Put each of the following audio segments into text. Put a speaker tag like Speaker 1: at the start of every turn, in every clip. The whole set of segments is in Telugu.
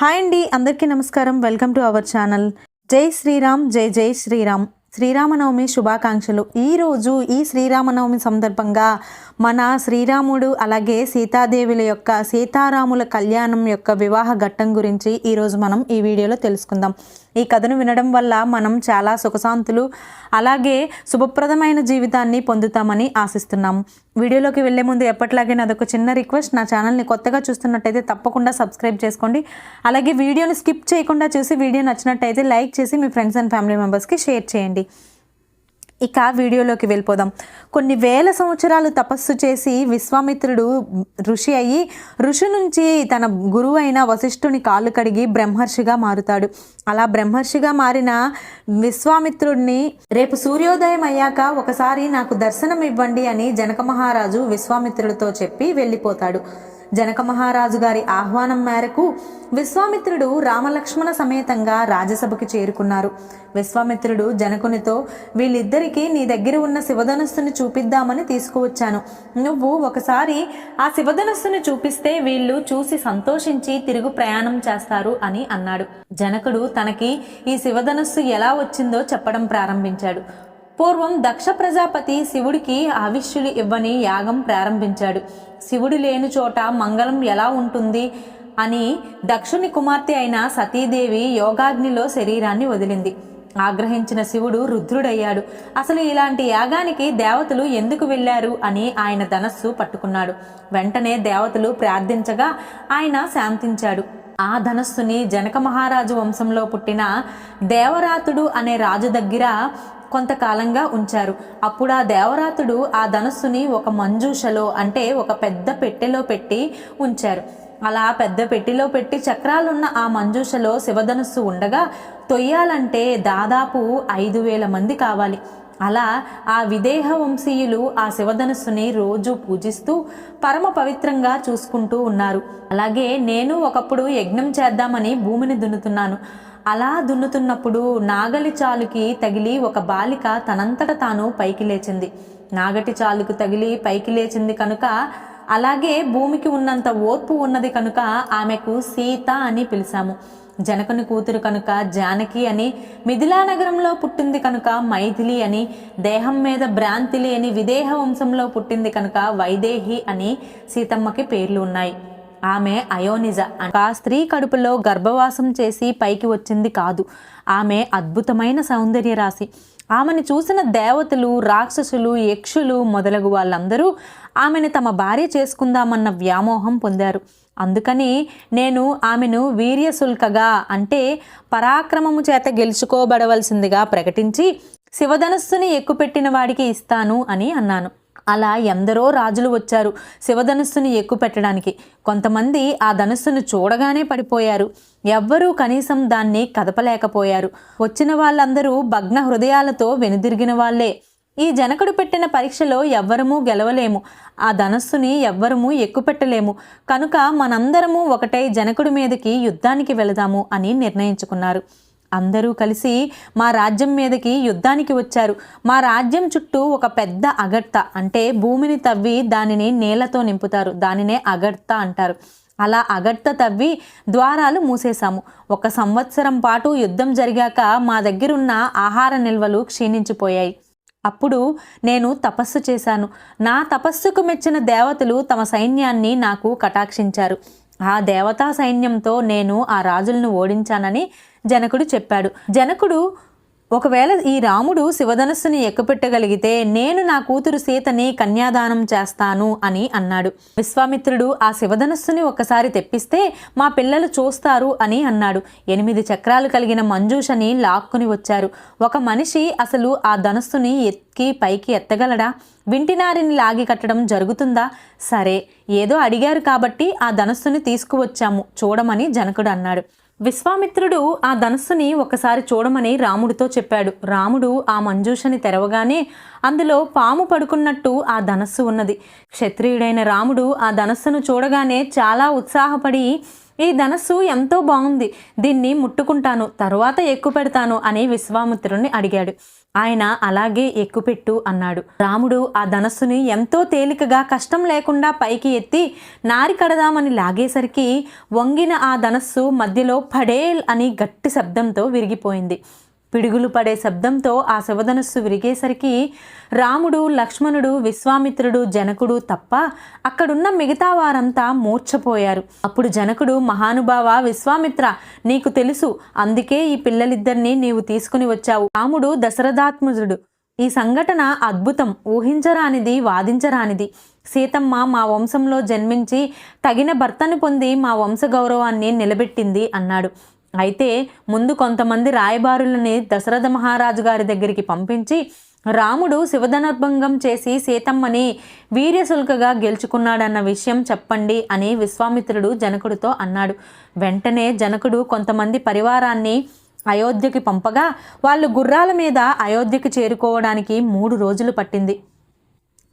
Speaker 1: హాయ్ అండి అందరికీ నమస్కారం. Welcome to our channel. జై శ్రీరామ్ జై జై శ్రీరామ్. శ్రీరామనవమి శుభాకాంక్షలు. ఈరోజు ఈ శ్రీరామనవమి సందర్భంగా మన శ్రీరాముడు అలాగే సీతాదేవుల యొక్క సీతారాముల కళ్యాణం యొక్క వివాహ ఘట్టం గురించి ఈరోజు మనం ఈ వీడియోలో తెలుసుకుందాం. ఈ కథను వినడం వల్ల మనం చాలా సుఖశాంతులు అలాగే శుభప్రదమైన జీవితాన్ని పొందుతామని ఆశిస్తున్నాము వీడియోలోకి వెళ్ళే ముందు ఎప్పటిలాగే నాదొక చిన్న రిక్వెస్ట్. నా ఛానల్ని కొత్తగా చూస్తున్నట్టయితే తప్పకుండా సబ్స్క్రైబ్ చేసుకోండి. అలాగే వీడియోని స్కిప్ చేయకుండా చూసి వీడియో నచ్చినట్టయితే లైక్ చేసి మీ ఫ్రెండ్స్ అండ్ ఫ్యామిలీ మెంబర్స్కి షేర్ చేయండి. ఇక వీడియోలోకి వెళ్ళిపోదాం. కొన్ని వేల సంవత్సరాలు తపస్సు చేసి విశ్వామిత్రుడు ఋషి అయ్యి ఋషి నుంచి తన గురువు అయిన వశిష్ఠుని కాళ్ళు కడిగి బ్రహ్మర్షిగా మారుతాడు. అలా బ్రహ్మర్షిగా మారిన విశ్వామిత్రుడిని రేపు సూర్యోదయం అయ్యాక ఒకసారి నాకు దర్శనం ఇవ్వండి అని జనక మహారాజు విశ్వామిత్రుడితో చెప్పి వెళ్ళిపోతాడు. జనక మహారాజు గారి ఆహ్వానం మేరకు విశ్వామిత్రుడు రామలక్ష్మణ సమేతంగా రాజసభకి చేరుకున్నారు. విశ్వామిత్రుడు జనకునితో వీళ్ళిద్దరికీ నీ దగ్గర ఉన్న శివధనస్సుని చూపిద్దామని తీసుకువచ్చాను. నువ్వు ఒకసారి ఆ శివధనస్సుని చూపిస్తే వీళ్ళు చూసి సంతోషించి తిరుగు ప్రయాణం చేస్తారు అని అన్నాడు. జనకుడు తనకి ఈ శివధనుస్సు ఎలా వచ్చిందో చెప్పడం ప్రారంభించాడు. పూర్వం దక్ష ప్రజాపతి శివుడికి ఆవిష్యులు ఇవ్వని యాగం ప్రారంభించాడు. శివుడు లేని చోట మంగళం ఎలా ఉంటుంది అని దక్షుని కుమార్తె అయిన సతీదేవి యోగాగ్నిలో శరీరాన్ని వదిలింది. ఆగ్రహించిన శివుడు రుద్రుడయ్యాడు. అసలు ఇలాంటి యాగానికి దేవతలు ఎందుకు వెళ్ళారు అని ఆయన ధనస్సు పట్టుకున్నాడు. వెంటనే దేవతలు ప్రార్థించగా ఆయన శాంతించాడు. ఆ ధనస్సుని జనక మహారాజు వంశంలో పుట్టిన దేవరాతుడు అనే రాజు దగ్గర కొంతకాలంగా ఉంచారు. అప్పుడు ఆ దేవరాతుడు ఆ ధనస్సుని ఒక మంజూషలో అంటే ఒక పెద్ద పెట్టెలో పెట్టి ఉంచారు. అలా పెద్ద పెట్టిలో పెట్టి చక్రాలున్న ఆ మంజూషలో శివధనుస్సు ఉండగా తొయ్యాలంటే దాదాపు ఐదు వేల మంది కావాలి. అలా ఆ విదేహ వంశీయులు ఆ శివధనుస్సుని రోజు పూజిస్తూ పరమ పవిత్రంగా చూసుకుంటూ ఉన్నారు. అలాగే నేను ఒకప్పుడు యజ్ఞం చేద్దామని భూమిని దున్నుతున్నాను. అలా దున్నుతున్నప్పుడు నాగలి చాలుకి తగిలి ఒక బాలిక తనంతట తాను పైకి లేచింది. నాగటి చాలుకు తగిలి పైకి లేచింది కనుక అలాగే భూమికి ఉన్నంత ఓర్పు ఉన్నది కనుక ఆమెకు సీత అని పిలిచాము జనకుని కూతురు కనుక జానకి అని మిథిలా నగరంలో పుట్టింది కనుక మైథిలి అని దేహం మీద భ్రాంతి లేని విదేహ వంశంలో పుట్టింది కనుక వైదేహి అని సీతమ్మకి పేర్లు ఉన్నాయి. ఆమె అయోనిజ ఆ స్త్రీ కడుపులో గర్భవాసం చేసి పైకి వచ్చింది కాదు. ఆమె అద్భుతమైన సౌందర్య రాశి. ఆమెను చూసిన దేవతలు రాక్షసులు యక్షులు మొదలగు వాళ్ళందరూ ఆమెను తమ భార్య చేసుకుందామన్న వ్యామోహం పొందారు. అందుకని నేను ఆమెను వీర్యశుల్కగా అంటే పరాక్రమము చేత గెలుచుకోబడవలసిందిగా ప్రకటించి శివధనస్సుని ఎక్కుపెట్టిన వాడికి ఇస్తాను అని అన్నాను. అలా ఎందరో రాజులు వచ్చారు శివధనుస్సుని ఎక్కుపెట్టడానికి. కొంతమంది ఆ ధనుస్సును చూడగానే పడిపోయారు. ఎవ్వరూ కనీసం దాన్ని కదపలేకపోయారు. వచ్చిన వాళ్ళందరూ భగ్న హృదయాలతో వెనుదిరిగిన వాళ్ళే ఈ జనకుడు పెట్టిన పరీక్షలో ఎవ్వరము గెలవలేము. ఆ ధనస్సుని ఎవ్వరము ఎక్కుపెట్టలేము. కనుక మనందరము ఒకటై జనకుడి మీదకి యుద్ధానికి వెళదాము అని నిర్ణయించుకున్నారు. అందరూ కలిసి మా రాజ్యం మీదకి యుద్ధానికి వచ్చారు. మా రాజ్యం చుట్టూ ఒక పెద్ద అగర్త అంటే భూమిని తవ్వి దానిని నేలతో నింపుతారు. దానినే అగర్త అంటారు. అలా అగట్ట తవ్వి ద్వారాలు మూసేశాము. ఒక సంవత్సరం పాటు యుద్ధం జరిగాక మా దగ్గరున్న ఆహార నిల్వలు క్షీణించిపోయాయి. అప్పుడు నేను తపస్సు చేశాను. నా తపస్సుకు మెచ్చిన దేవతలు తమ సైన్యాన్ని నాకు కటాక్షించారు. ఆ దేవతా సైన్యంతో నేను ఆ రాజులను ఓడించానని జనకుడు చెప్పాడు. జనకుడు ఒకవేళ ఈ రాముడు శివధనస్సుని ఎక్కుపెట్టగలిగితే నేను నా కూతురు సీతని కన్యాదానం చేస్తాను అని అన్నాడు. విశ్వామిత్రుడు ఆ శివధనస్సుని ఒకసారి తెప్పిస్తే మా పిల్లలు చూస్తారు అని అన్నాడు. ఎనిమిది చక్రాలు కలిగిన మంజూషని లాక్కుని వచ్చారు. ఒక మనిషి అసలు ఆ ధనస్సుని ఎక్కి పైకి ఎత్తగలడా? వింటినారిని లాగి కట్టడం జరుగుతుందా? సరే ఏదో అడిగారు కాబట్టి ఆ ధనస్సుని తీసుకువచ్చాము చూడమని జనకుడు అన్నాడు. విశ్వామిత్రుడు ఆ ధనస్సుని ఒకసారి చూడమని రాముడితో చెప్పాడు. రాముడు ఆ మంజూషని తెరవగానే అందులో పాము పడుకున్నట్టు ఆ ధనస్సు ఉన్నది. క్షత్రియుడైన రాముడు ఆ ధనస్సును చూడగానే చాలా ఉత్సాహపడి ఈ ధనస్సు ఎంతో బాగుంది. దీన్ని ముట్టుకుంటాను తరువాత ఎక్కు పెడతాను అని విశ్వామిత్రుని అడిగాడు. ఆయన అలాగే ఎక్కుపెట్టు అన్నాడు. రాముడు ఆ ధనస్సుని ఎంతో తేలికగా కష్టం లేకుండా పైకి ఎత్తి నారి కడదామని లాగేసరికి వంగిన ఆ ధనస్సు మధ్యలో పడేల్ అని గట్టి శబ్దంతో విరిగిపోయింది. పిడుగులు పడే శబ్దంతో ఆ శివధనుస్సు విరిగేసరికి రాముడు లక్ష్మణుడు విశ్వామిత్రుడు జనకుడు తప్ప అక్కడున్న మిగతా వారంతా మూర్ఛపోయారు. అప్పుడు జనకుడు మహానుభావ విశ్వామిత్ర నీకు తెలుసు అందుకే ఈ పిల్లలిద్దరినీ నీవు తీసుకుని వచ్చావు. రాముడు దశరథాత్మజుడు. ఈ సంఘటన అద్భుతం. ఊహించరానిది వాదించరానిది. సీతమ్మ మా వంశంలో జన్మించి తగిన భర్తను పొంది మా వంశ గౌరవాన్ని నిలబెట్టింది అన్నాడు. అయితే ముందు కొంతమంది రాయబారులని దశరథ మహారాజు గారి దగ్గరికి పంపించి రాముడు శివధనర్భంగం చేసి సీతమ్మని వీర్యశుల్కగా గెలుచుకున్నాడన్న విషయం చెప్పండి అని విశ్వామిత్రుడు జనకుడితో అన్నాడు. వెంటనే జనకుడు కొంతమంది పరివారాన్ని అయోధ్యకి పంపగా వాళ్ళు గుర్రాల మీద అయోధ్యకి చేరుకోవడానికి మూడు రోజులు పట్టింది.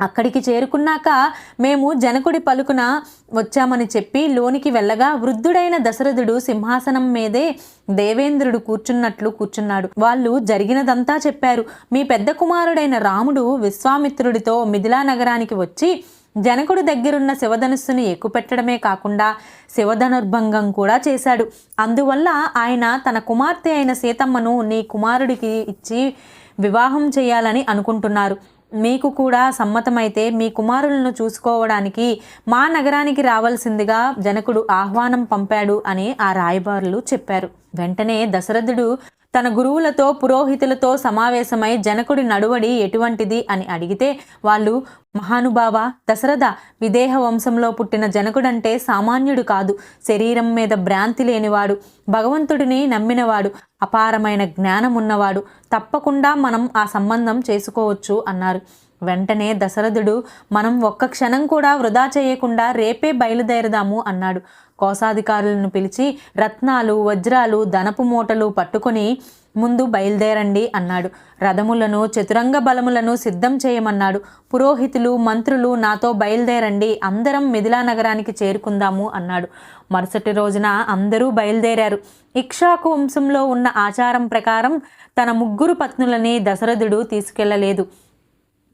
Speaker 1: అక్కడికి చేరుకున్నాక మేము జనకుడి పలుకున వచ్చామని చెప్పి లోనికి వెళ్ళగా వృద్ధుడైన దశరథుడు సింహాసనం మీదే దేవేంద్రుడు కూర్చున్నట్లు కూర్చున్నాడు. వాళ్ళు జరిగినదంతా చెప్పారు. మీ పెద్ద కుమారుడైన రాముడు విశ్వామిత్రుడితో మిథిలా నగరానికి వచ్చి జనకుడి దగ్గరున్న శివధనుస్సును ఎక్కుపెట్టడమే కాకుండా శివధనుర్భంగం కూడా చేశాడు. అందువల్ల ఆయన తన కుమార్తె అయిన సీతమ్మను నీ కుమారుడికి ఇచ్చి వివాహం చేయాలని అనుకుంటున్నారు. మీకు కూడా సమ్మతమైతే మీ కుమారులను చూసుకోవడానికి మా నగరానికి రావాల్సిందిగా జనకుడు ఆహ్వానం పంపాడు అని ఆ రాయబారులు చెప్పారు. వెంటనే దశరథుడు తన గురువులతో పురోహితులతో సమావేశమై జనకుడి నడువడి ఎటువంటిది అని అడిగితే వాళ్ళు మహానుభావ దశరథ విదేహ వంశంలో పుట్టిన జనకుడంటే సామాన్యుడు కాదు. శరీరం మీద భ్రాంతి లేనివాడు. భగవంతుడిని నమ్మినవాడు. అపారమైన జ్ఞానం ఉన్నవాడు తప్పకుండా మనం ఆ సంబంధం చేసుకోవచ్చు అన్నారు. వెంటనే దశరథుడు మనం ఒక్క క్షణం కూడా వృధా చేయకుండా రేపే బయలుదేరదాము అన్నాడు. కోశాధికారులను పిలిచి రత్నాలు వజ్రాలు ధనపు మూటలు పట్టుకొని ముందు బయలుదేరండి అన్నాడు. రథములను చతురంగ బలములను సిద్ధం చేయమన్నాడు. పురోహితులు మంత్రులు నాతో బయలుదేరండి అందరం మిథిలా నగరానికి చేరుకుందాము అన్నాడు. మరుసటి రోజున అందరూ బయలుదేరారు. ఇక్షాకు వంశంలో ఉన్న ఆచారం ప్రకారం తన ముగ్గురు పత్నులని దశరథుడు తీసుకెళ్ళలేదు.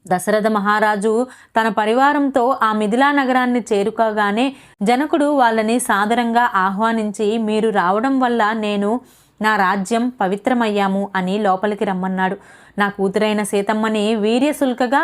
Speaker 1: దశరథ మహారాజు తన పరివారంతో ఆ మిథిలా నగరాన్ని చేరుకోగానే జనకుడు వాళ్ళని సాదరంగా ఆహ్వానించి మీరు రావడం వల్ల నేను నా రాజ్యం పవిత్రమయ్యాము అని లోపలికి రమ్మన్నాడు. నా కూతురైన సీతమ్మని వీర్యశుల్కగా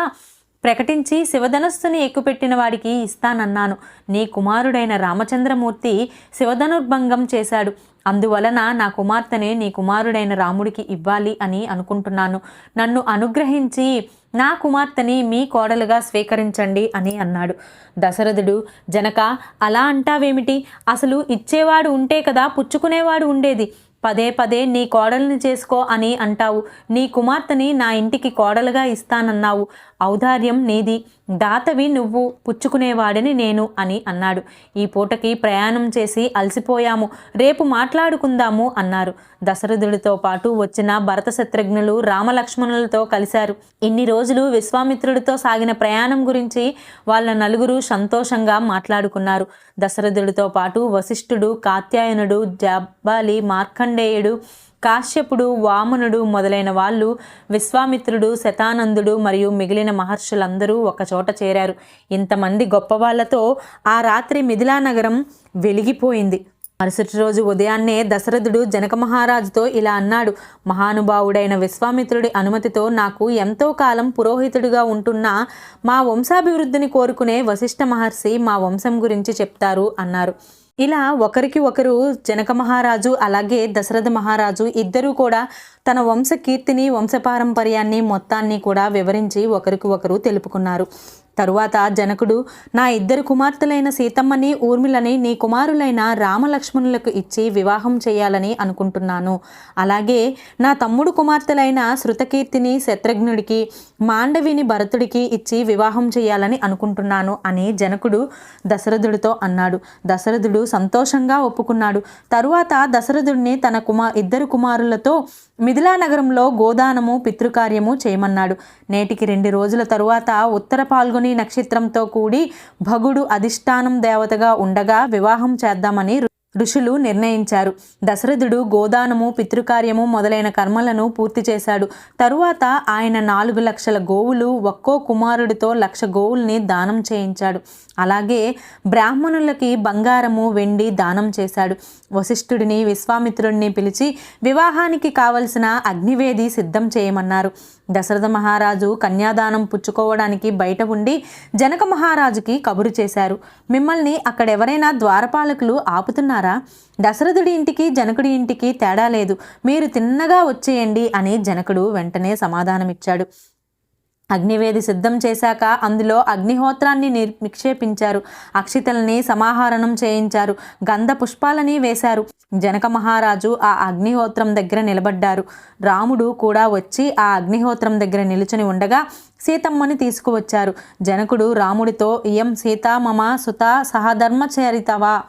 Speaker 1: ప్రకటించి శివధనస్సుని ఎక్కుపెట్టిన వాడికి ఇస్తానన్నాను. నీ కుమారుడైన రామచంద్రమూర్తి శివధనుర్భంగం చేశాడు. అందువలన నా కుమార్తెని నీ కుమారుడైన రాముడికి ఇవ్వాలి అని అనుకుంటున్నాను. నన్ను అనుగ్రహించి నా కుమార్తెని మీ కోడలుగా స్వీకరించండి అని అన్నాడు. దశరథుడు జనక అలా అంటావేమిటి? అసలు ఇచ్చేవాడు ఉంటే కదా పుచ్చుకునేవాడు ఉండేది. పదే పదే నీ కోడల్ని చేసుకో అని అంటావు. నీ కుమార్తెని నా ఇంటికి కోడలుగా ఇస్తానన్నావు. ఔదార్యం నీది. దాతవి నువ్వు పుచ్చుకునేవాడని నేను అని అన్నాడు. ఈ పూటకి ప్రయాణం చేసి అలసిపోయాము. రేపు మాట్లాడుకుందాము అన్నారు. దశరథుడితో పాటు వచ్చిన భరత శత్రుఘ్నులు రామలక్ష్మణులతో కలిశారు. ఇన్ని రోజులు విశ్వామిత్రుడితో సాగిన ప్రయాణం గురించి వాళ్ళ నలుగురు సంతోషంగా మాట్లాడుకున్నారు. దశరథుడితో పాటు వశిష్ఠుడు కాత్యాయనుడు జబ్బాలి మార్కండేయుడు కాశ్యపుడు వామనుడు మొదలైన వాళ్ళు విశ్వామిత్రుడు శతానందుడు మరియు మిగిలిన మహర్షులందరూ ఒకచోట చేరారు. ఇంతమంది గొప్పవాళ్ళతో ఆ రాత్రి మిథిలా నగరం వెలిగిపోయింది. మరుసటి రోజు ఉదయాన్నే దశరథుడు జనక మహారాజుతో ఇలా అన్నాడు మహానుభావుడైన విశ్వామిత్రుడి అనుమతితో నాకు ఎంతో కాలం పురోహితుడిగా ఉంటున్న మా వంశాభివృద్ధిని కోరుకునే వశిష్ఠ మహర్షి మా వంశం గురించి చెప్తారు అన్నారు. ఇలా ఒకరికి ఒకరు జనక మహారాజు అలాగే దశరథ మహారాజు ఇద్దరూ కూడా తన వంశ కీర్తిని వంశపారంపర్యాన్ని మొత్తాన్ని కూడా వివరించి ఒకరికి ఒకరు తెలుపుకున్నారు. తరువాత జనకుడు నా ఇద్దరు కుమార్తెలైన సీతమ్మని ఊర్మిళని నీ కుమారులైన రామలక్ష్మణులకు ఇచ్చి వివాహం చేయాలని అనుకుంటున్నాను. అలాగే నా తమ్ముడు కుమార్తెలైన శృతకీర్తిని శత్రుఘ్నుడికి మాండవిని భరతుడికి ఇచ్చి వివాహం చేయాలని అనుకుంటున్నాను అని జనకుడు దశరథుడితో అన్నాడు. దశరథుడు సంతోషంగా ఒప్పుకున్నాడు. తరువాత దశరథుడిని తన కుమార్ ఇద్దరు కుమారులతో మిథిలా నగరంలో గోదానము పితృకార్యము చేయమన్నాడు. నేటికి రెండు రోజుల తరువాత ఉత్తర పాల్గొని నక్షత్రంతో కూడి భగుడు అధిష్టానం దేవతగా ఉండగా వివాహం చేద్దామని ఋషులు నిర్ణయించారు. దశరథుడు గోదానము పితృకార్యము మొదలైన కర్మలను పూర్తి చేశాడు. తరువాత ఆయన నాలుగు లక్షల గోవులు ఒక్కో కుమారుడితో లక్ష గోవుల్ని దానం చేయించాడు. అలాగే బ్రాహ్మణులకి బంగారము వెండి దానం చేశాడు. వశిష్ఠుడిని విశ్వామిత్రుడిని పిలిచి వివాహానికి కావలసిన అగ్నివేది సిద్ధం చేయమన్నారు. దశరథ మహారాజు కన్యాదానం పుచ్చుకోవడానికి బయట ఉండి జనక మహారాజుకి కబురు చేశారు. మిమ్మల్ని అక్కడెవరైనా ద్వారపాలకులు ఆపుతున్నారా? దశరథుడి ఇంటికి జనకుడి ఇంటికి తేడా లేదు. మీరు తిన్నగా వచ్చేయండి అని జనకుడు వెంటనే సమాధానమిచ్చాడు. అగ్నివేది సిద్ధం చేశాక అందులో అగ్నిహోత్రాన్ని నిర్ నిక్షేపించారు. అక్షితల్ని సమాహరణం చేయించారు. గంధ పుష్పాలని వేశారు. జనక మహారాజు ఆ అగ్నిహోత్రం దగ్గర నిలబడ్డారు. రాముడు కూడా వచ్చి ఆ అగ్నిహోత్రం దగ్గర నిలుచుని ఉండగా సీతమ్మని తీసుకువచ్చారు. జనకుడు రాముడితో ఇయం సీత మమ సుత సహధర్మచరితవా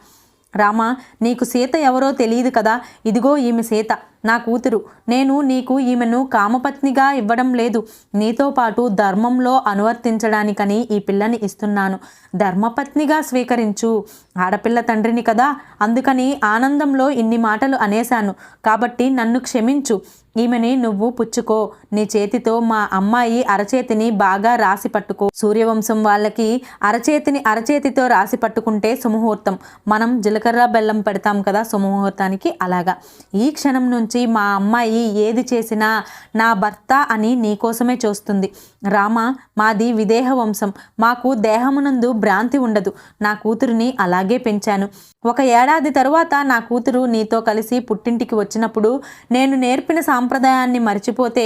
Speaker 1: రామ నీకు సీత ఎవరో తెలియదు కదా? ఇదిగో ఈమె సీత. నా కూతురు నేను నీకు ఈమెను కామపత్నిగా ఇవ్వడం లేదు. నీతో పాటు ధర్మంలో అనువర్తించడానికని ఈ పిల్లని ఇస్తున్నాను. ధర్మపత్నిగా స్వీకరించు. ఆడపిల్ల తండ్రిని కదా అందుకని ఆనందంలో ఇన్ని మాటలు అనేశాను. కాబట్టి నన్ను క్షమించు. ఈమెని నువ్వు పుచ్చుకో. నీ చేతితో మా అమ్మాయి అరచేతిని బాగా రాసి పట్టుకో. సూర్యవంశం వాళ్ళకి అరచేతిని అరచేతితో రాసి పట్టుకుంటే సుముహూర్తం. మనం జీలకర్ర బెల్లం పెడతాం కదా సుముహూర్తానికి అలాగా. ఈ క్షణం నుంచి మా అమ్మాయి ఏది చేసినా నా భర్త అని నీకోసమే చూస్తుంది. రామ మాది విదేహ వంశం మాకు దేహమునందు భ్రాంతి ఉండదు. నా కూతురిని అలాగే పెంచాను. ఒక ఏడాది తరువాత నా కూతురు నీతో కలిసి పుట్టింటికి వచ్చినప్పుడు నేను నేర్పిన సాంప్రదాయాన్ని మర్చిపోతే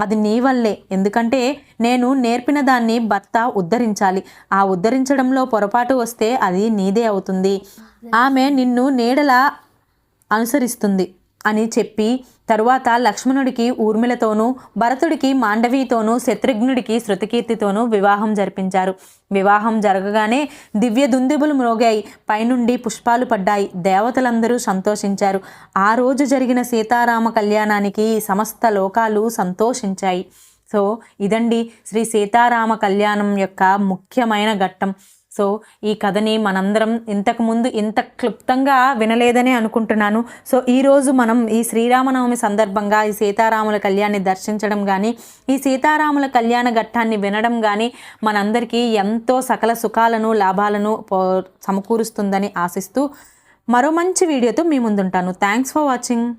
Speaker 1: అది నీ వల్లే. ఎందుకంటే నేను నేర్పిన దాన్ని భర్త ఉద్ధరించాలి. ఆ ఉద్ధరించడంలో పొరపాటు వస్తే అది నీదే అవుతుంది. ఆమె నిన్ను నీడలా అనుసరిస్తుంది. అని చెప్పి తరువాత లక్ష్మణుడికి ఊర్మిళతోనూ భరతుడికి మాండవితోనూ శత్రుఘ్నుడికి శృతికీర్తితోనూ వివాహం జరిపించారు. వివాహం జరగగానే దివ్య దుందుబులు మ్రోగాయి. పైనుండి పుష్పాలు పడ్డాయి. దేవతలందరూ సంతోషించారు. ఆ రోజు జరిగిన సీతారామ కళ్యాణానికి సమస్త లోకాలు సంతోషించాయి. సో ఇదండి శ్రీ సీతారామ కళ్యాణం యొక్క ముఖ్యమైన ఘట్టం. సో ఈ కథని మనందరం ఇంతకుముందు ఇంత క్లుప్తంగా వినలేదని అనుకుంటున్నాను. సో ఈరోజు మనం ఈ శ్రీరామనవమి సందర్భంగా ఈ సీతారాముల కళ్యాణాన్ని దర్శించడం కానీ ఈ సీతారాముల కళ్యాణ ఘట్టాన్ని వినడం కానీ మనందరికీ ఎంతో సకల సుఖాలను లాభాలను పో- సమకూరుస్తుందని ఆశిస్తూ మరో మంచి వీడియోతో మీ ముందుంటాను. Thanks for watching.